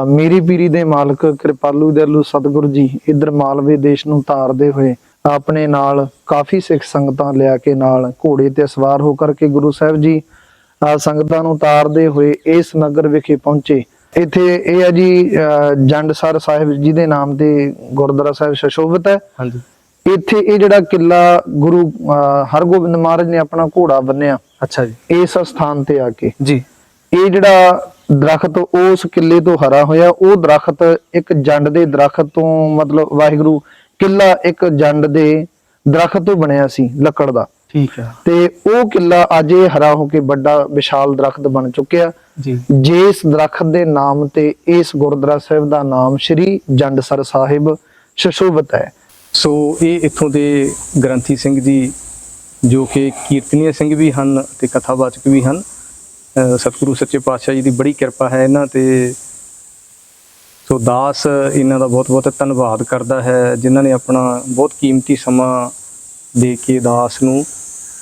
ਮੇਰੀ ਪੀਰੀ ਦੇ ਮਾਲਕ ਕਿਰਪਾਲੂ ਦਇਆਲੂ ਸਤਿਗੁਰੂ ਜੀ ਇਧਰ ਮਾਲਵੇ ਦੇਸ਼ ਨੂੰ ਤਾਰਦੇ ਹੋਏ ਆਪਣੇ ਨਾਲ ਕਾਫੀ ਸਿੱਖ ਸੰਗਤਾਂ ਲਿਆ ਕੇ ਨਾਲ ਘੋੜੇ ਤੇ ਸਵਾਰ ਹੋ ਕਰਕੇ ਗੁਰੂ ਸਾਹਿਬ ਜੀ ਸੰਗਤਾਂ ਨੂੰ ਤਾਰਦੇ ਹੋਏ ਇਸ ਨਗਰ ਵਿਖੇ ਪਹੁੰਚੇ। ਇੱਥੇ ਇਹ ਹੈ ਜੀ ਜੰਡਸਰ ਸਾਹਿਬ ਜੀ ਦੇ ਨਾਮ ਤੇ ਗੁਰਦੁਆਰਾ ਸਾਹਿਬ ਸ਼ਸ਼ੋਭਤ ਹੈ। ਹਾਂਜੀ। ਇੱਥੇ ਇਹ ਜਿਹੜਾ ਕਿਲਾ ਗੁਰੂ ਹਰਗੋਬਿੰਦ ਮਹਾਰਾਜ ਨੇ ਆਪਣਾ ਘੋੜਾ ਬੰਨਿਆ। ਅੱਛਾ ਜੀ। ਇਸ ਸਥਾਨ ਤੇ ਆ ਕੇ। ਜੀ। ਇਹ ਜਿਹੜਾ ਦਰਖਤ ਉਸ ਕਿੱਲੇ ਤੋਂ ਹਰਾ ਹੋਇਆ ਉਹ ਦਰਖਤ ਇੱਕ ਜੰਡ ਦੇ ਦਰਖਤ ਤੋਂ ਮਤਲਬ ਵਾਹਿਗੁਰੂ ਕਿੱਲਾ ਇੱਕ ਜੰਡ ਦੇ ਦਰਖਤ ਤੋਂ ਬਣਿਆ ਸੀ ਲੱਕੜ ਦਾ। ਠੀਕ ਹੈ ਤੇ ਉਹ ਕਿੱਲਾ ਅੱਜ ਇਹ ਹਰਾ ਹੋ ਕੇ ਵੱਡਾ ਵਿਸ਼ਾਲ ਦਰਖਤ ਬਣ ਚੁੱਕਿਆ। ਜੀ। ਜਿਸ ਦਰਖਤ ਦੇ ਨਾਮ ਤੇ ਇਸ ਗੁਰਦੁਆਰਾ ਸਾਹਿਬ ਦਾ ਨਾਮ ਸ਼੍ਰੀ ਜੰਡਸਰ ਸਾਹਿਬ ਸ਼ਸ਼ੋਭਤ ਹੈ। ਸੋ ਇਹ ਇੱਥੋਂ ਦੇ ਗ੍ਰੰਥੀ ਸਿੰਘ ਜੀ ਜੋ ਕਿ ਕੀਰਤਨੀय ਸਿੰਘ ਵੀ ਹਨ ਤੇ ਕਥਾਵਾਚਕ ਵੀ ਹਨ। ਸਤਿਗੁਰੂ ਸੱਚੇ ਪਾਤਸ਼ਾਹ ਜੀ ਦੀ ਬੜੀ ਕਿਰਪਾ ਹੈ ਇਹਨਾਂ ਤੇ। ਸੋ ਦਾਸ ਇਹਨਾਂ ਦਾ ਬਹੁਤ ਬਹੁਤ ਧੰਨਵਾਦ ਕਰਦਾ ਹੈ ਜਿਨ੍ਹਾਂ ਨੇ ਆਪਣਾ ਬਹੁਤ ਕੀਮਤੀ ਸਮਾਂ ਦੇ ਕੇ ਦਾਸ ਨੂੰ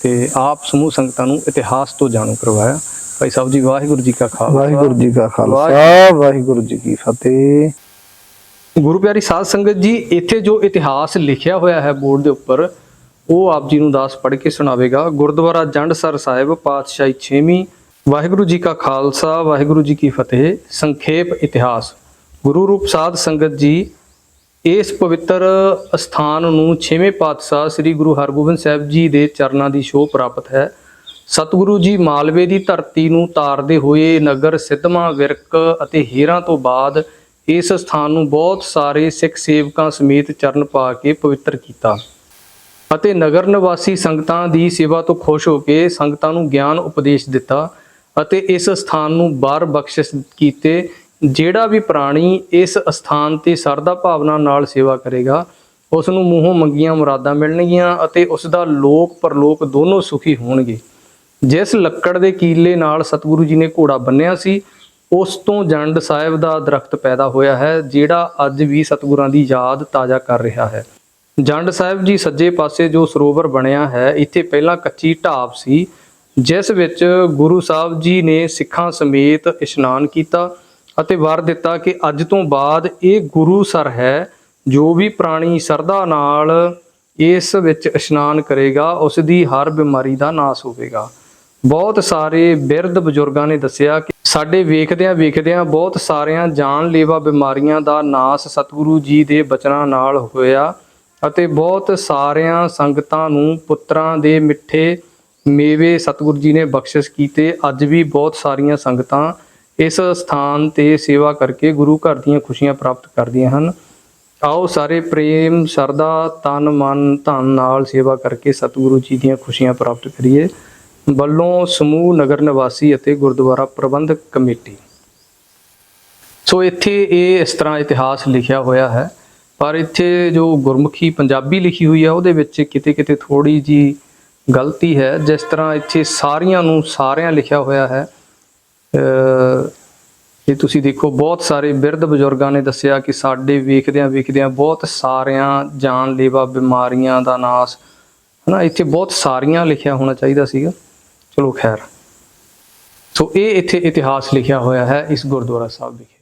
ਤੇ ਆਪ ਸਮੂਹ ਸੰਗਤਾਂ ਨੂੰ ਇਤਿਹਾਸ ਤੋਂ ਜਾਣੂ ਕਰਵਾਇਆ। ਭਾਈ ਸਾਹਿਬ ਜੀ ਵਾਹਿਗੁਰੂ ਜੀ ਕਾ ਖਾਲਸਾ। ਵਾਹਿਗੁਰੂ ਜੀ ਕਾ ਖਾਲਸਾ ਵਾਹਿਗੁਰੂ ਜੀ ਕੀ ਫਤਿਹ। ਗੁਰੂ ਪਿਆਰੀ ਸਾਧ ਸੰਗਤ ਜੀ ਇੱਥੇ ਜੋ ਇਤਿਹਾਸ ਲਿਖਿਆ ਹੋਇਆ ਹੈ ਬੋਰਡ ਦੇ ਉੱਪਰ ਉਹ ਆਪ ਜੀ ਨੂੰ ਦਾਸ ਪੜ੍ਹ ਕੇ ਸੁਣਾਵੇਗਾ। ਗੁਰਦੁਆਰਾ ਜੰਡਸਰ ਸਾਹਿਬ ਪਾਤਸ਼ਾਹੀ 6ਵੀਂ ਵਾਹਿਗੁਰੂ ਜੀ ਕਾ ਖਾਲਸਾ ਵਾਹਿਗੁਰੂ ਜੀ ਕੀ ਫਤਿਹ। ਸੰਖੇਪ ਇਤਿਹਾਸ। ਗੁਰੂ ਰੂਪ ਸਾਧ ਸੰਗਤ ਜੀ ਇਸ ਪਵਿੱਤਰ ਸਥਾਨ ਨੂੰ ਛੇਵੇਂ ਪਾਤਸ਼ਾਹ ਸ੍ਰੀ ਗੁਰੂ ਹਰਗੋਬਿੰਦ ਸਾਹਿਬ ਜੀ ਦੇ ਚਰਨਾਂ ਦੀ ਸ਼ੋਭ ਪ੍ਰਾਪਤ ਹੈ। ਸਤਿਗੁਰੂ ਜੀ ਮਾਲਵੇ ਦੀ ਧਰਤੀ ਨੂੰ ਤਾਰਦੇ ਹੋਏ ਨਗਰ ਸਿੱਧਵਾਂ, ਵਿਰਕ ਅਤੇ ਹੀਰਾਂ ਤੋਂ ਬਾਅਦ ਇਸ ਸਥਾਨ ਨੂੰ ਬਹੁਤ ਸਾਰੇ ਸਿੱਖ ਸੇਵਕਾਂ ਸਮੇਤ ਚਰਨ ਪਾ ਕੇ ਪਵਿੱਤਰ ਕੀਤਾ ਅਤੇ ਨਗਰ ਨਿਵਾਸੀ ਸੰਗਤਾਂ ਦੀ ਸੇਵਾ ਤੋਂ ਖੁਸ਼ ਹੋ ਕੇ ਸੰਗਤਾਂ ਨੂੰ ਗਿਆਨ ਉਪਦੇਸ਼ ਦਿੱਤਾ ਅਤੇ ਇਸ ਸਥਾਨ ਨੂੰ ਬਾਰ ਬਖਸ਼ਿਸ਼ ਕੀਤੇ। ਜਿਹੜਾ ਵੀ ਪ੍ਰਾਣੀ ਇਸ ਅਸਥਾਨ ਤੇ ਸਰਦਾ ਭਾਵਨਾ ਨਾਲ ਸੇਵਾ ਕਰੇਗਾ ਉਸ ਨੂੰ ਮੂੰਹੋਂ ਮੰਗੀਆਂ ਮੁਰਾਦਾਂ ਮਿਲਣਗੀਆਂ ਅਤੇ ਉਸ ਦਾ ਲੋਕ ਪਰਲੋਕ ਦੋਨੋਂ ਸੁਖੀ ਹੋਣਗੇ। ਜਿਸ ਲੱਕੜ ਦੇ ਕੀਲੇ ਨਾਲ ਸਤਿਗੁਰੂ ਜੀ ਨੇ ਘੋੜਾ ਬੰਨਿਆ ਸੀ, ਉਸ ਤੋਂ ਜੰਡ ਸਾਹਿਬ ਦਾ ਦਰਖਤ ਪੈਦਾ ਹੋਇਆ ਹੈ, ਜਿਹੜਾ ਅੱਜ ਵੀ ਸਤਿਗੁਰਾਂ ਦੀ ਯਾਦ ਤਾਜ਼ਾ ਕਰ ਰਿਹਾ ਹੈ। ਜੰਡ ਸਾਹਿਬ ਜੀ ਸੱਜੇ ਪਾਸੇ ਜੋ ਸਰੋਵਰ ਬਣਿਆ ਹੈ, ਇੱਥੇ ਪਹਿਲਾਂ ਕੱਚੀ ਢਾਬ ਸੀ, ਜਿਸ ਵਿੱਚ ਗੁਰੂ ਸਾਹਿਬ ਜੀ ਨੇ ਸਿੱਖਾਂ ਸਮੇਤ ਇਸ਼ਨਾਨ ਕੀਤਾ ਅਤੇ ਵਰ ਦਿੱਤਾ ਕਿ ਅੱਜ ਤੋਂ ਬਾਅਦ ਇਹ ਗੁਰੂ ਸਰ ਹੈ, ਜੋ ਵੀ ਪ੍ਰਾਣੀ ਸਰਦਾ ਨਾਲ ਇਸ ਵਿੱਚ ਇਸ਼ਨਾਨ ਕਰੇਗਾ ਉਸ ਦੀ ਹਰ ਬਿਮਾਰੀ ਦਾ ਨਾਸ ਹੋਵੇਗਾ। ਬਹੁਤ ਸਾਰੇ ਬਿਰਧ ਬਜ਼ੁਰਗਾਂ ਨੇ ਦੱਸਿਆ ਕਿ ਸਾਡੇ ਵੇਖਦਿਆਂ ਵੇਖਦਿਆਂ ਬਹੁਤ ਸਾਰਿਆਂ ਜਾਨਲੇਵਾ ਬਿਮਾਰੀਆਂ ਦਾ ਨਾਸ ਸਤਿਗੁਰੂ ਜੀ ਦੇ ਬਚਨਾਂ ਨਾਲ ਹੋਇਆ ਅਤੇ ਬਹੁਤ ਸਾਰਿਆਂ ਸੰਗਤਾਂ ਨੂੰ ਪੁੱਤਰਾਂ ਦੇ ਮਿੱਠੇ ਮੇਵੇ ਸਤਿਗੁਰੂ ਜੀ ਨੇ ਬਖਸ਼ਿਸ਼ ਕੀਤੇ। ਅੱਜ ਵੀ ਬਹੁਤ ਸਾਰੀਆਂ ਸੰਗਤਾਂ ਇਸ ਸਥਾਨ ਤੇ ਸੇਵਾ ਕਰਕੇ ਗੁਰੂ ਘਰ ਦੀਆਂ ਖੁਸ਼ੀਆਂ ਪ੍ਰਾਪਤ ਕਰਦੀਆਂ ਹਨ। ਆਓ ਸਾਰੇ ਪ੍ਰੇਮ ਸਰਦਾ ਤਨ, ਮਨ, ਧਨ ਨਾਲ ਸੇਵਾ ਕਰਕੇ ਸਤਿਗੁਰੂ ਜੀ ਦੀਆਂ ਖੁਸ਼ੀਆਂ ਪ੍ਰਾਪਤ ਕਰੀਏ। ਵੱਲੋਂ ਸਮੂਹ ਨਗਰ ਨਿਵਾਸੀ ਅਤੇ ਗੁਰਦੁਆਰਾ ਪ੍ਰਬੰਧਕ ਕਮੇਟੀ। ਸੋ ਇੱਥੇ ਇਹ ਇਸ ਤਰ੍ਹਾਂ ਇਤਿਹਾਸ ਲਿਖਿਆ ਹੋਇਆ ਹੈ। ਪਰ ਇੱਥੇ ਜੋ ਗੁਰਮੁਖੀ ਪੰਜਾਬੀ ਲਿਖੀ ਹੋਈ ਹੈ, ਉਹਦੇ ਵਿੱਚ ਕਿਤੇ ਕਿਤੇ ਥੋੜੀ ਜੀ ਗਲਤੀ ਹੈ। ਜਿਸ ਤਰ੍ਹਾਂ ਇੱਥੇ ਸਾਰੀਆਂ ਨੂੰ ਸਾਰਿਆਂ ਲਿਖਿਆ ਹੋਇਆ ਹੈ। ਇਹ ਤੁਸੀਂ ਦੇਖੋ, ਬਹੁਤ ਸਾਰੇ ਬਿਰਧ ਬਜ਼ੁਰਗਾਂ ਨੇ ਦੱਸਿਆ ਕਿ ਸਾਡੇ ਵੇਖਦਿਆਂ ਵੇਖਦਿਆਂ ਬਹੁਤ ਸਾਰਿਆਂ ਜਾਨਲੇਵਾ ਬਿਮਾਰੀਆਂ ਦਾ ਨਾਸ, ਹਨਾ, ਇੱਥੇ ਬਹੁਤ ਸਾਰੀਆਂ ਲਿਖਿਆ ਹੋਣਾ ਚਾਹੀਦਾ ਸੀਗਾ। ਚਲੋ ਖੈਰ। ਸੋ ਇਹ ਇੱਥੇ ਇਤਿਹਾਸ ਲਿਖਿਆ ਹੋਇਆ ਹੈ ਇਸ ਗੁਰਦੁਆਰਾ ਸਾਹਿਬ ਵਿਖੇ।